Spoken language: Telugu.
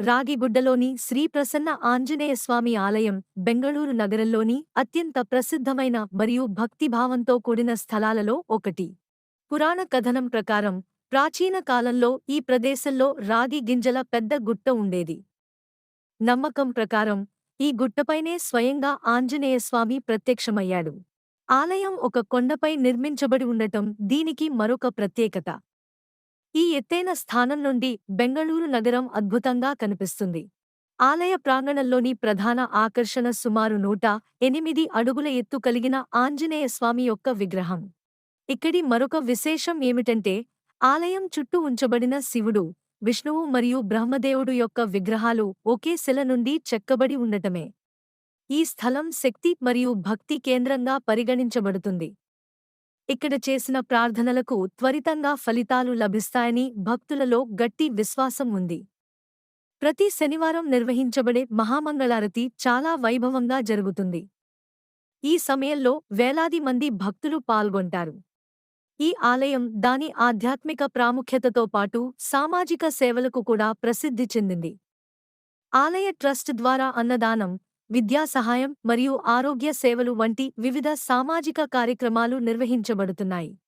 రాగిగుడ్డలోని శ్రీ ప్రసన్న ఆంజనేయ స్వామి ఆలయం బెంగళూరు నగరంలోని అత్యంత ప్రసిద్ధమైన మరియు భక్తిభావంతో కూడిన స్థలాలలో ఒకటి. పురాణ కథనం ప్రకారం ప్రాచీన కాలంలో ఈ ప్రదేశంలో రాగి గింజల పెద్ద గుట్ట ఉండేది. నమ్మకం ప్రకారం ఈ గుట్టపైనే స్వయంగా ఆంజనేయస్వామి ప్రత్యక్షమయ్యాడు. ఆలయం ఒక కొండపై నిర్మించబడి ఉండటం దీనికి మరొక ప్రత్యేకత. ఈ ఎత్తైన స్థానం నుండి బెంగళూరు నగరం అద్భుతంగా కనిపిస్తుంది. ఆలయ ప్రాంగణంలోని ప్రధాన ఆకర్షణ సుమారు నూట ఎనిమిది అడుగుల ఎత్తు కలిగిన ఆంజనేయ స్వామి యొక్క విగ్రహం. ఇక్కడి మరొక విశేషం ఏమిటంటే ఆలయం చుట్టూ ఉంచబడిన శివుడు విష్ణువు మరియు బ్రహ్మదేవుడు యొక్క విగ్రహాలు ఒకే శిల నుండి చెక్కబడి ఉండటమే. ఈ స్థలం శక్తి మరియు భక్తి కేంద్రంగా పరిగణించబడుతుంది. ఇక్కడ చేసిన ప్రార్థనలకు త్వరితంగా ఫలితాలు లభిస్తాయని భక్తులలో గట్టి విశ్వాసం ఉంది. ప్రతి శనివారం నిర్వహించబడే మహామంగళారతి చాలా వైభవంగా జరుగుతుంది. ఈ సమయంలో వేలాది మంది భక్తులు పాల్గొంటారు. ఈ ఆలయం దాని ఆధ్యాత్మిక ప్రాముఖ్యతతో పాటు సామాజిక సేవలకు కూడా ప్రసిద్ధి చెందింది. ఆలయ ట్రస్ట్ ద్వారా అన్నదానం విద్యా సహాయం మరియు ఆరోగ్య సేవలు వంటి వివిధ సామాజిక కార్యక్రమాలు నిర్వహించబడుతున్నాయి.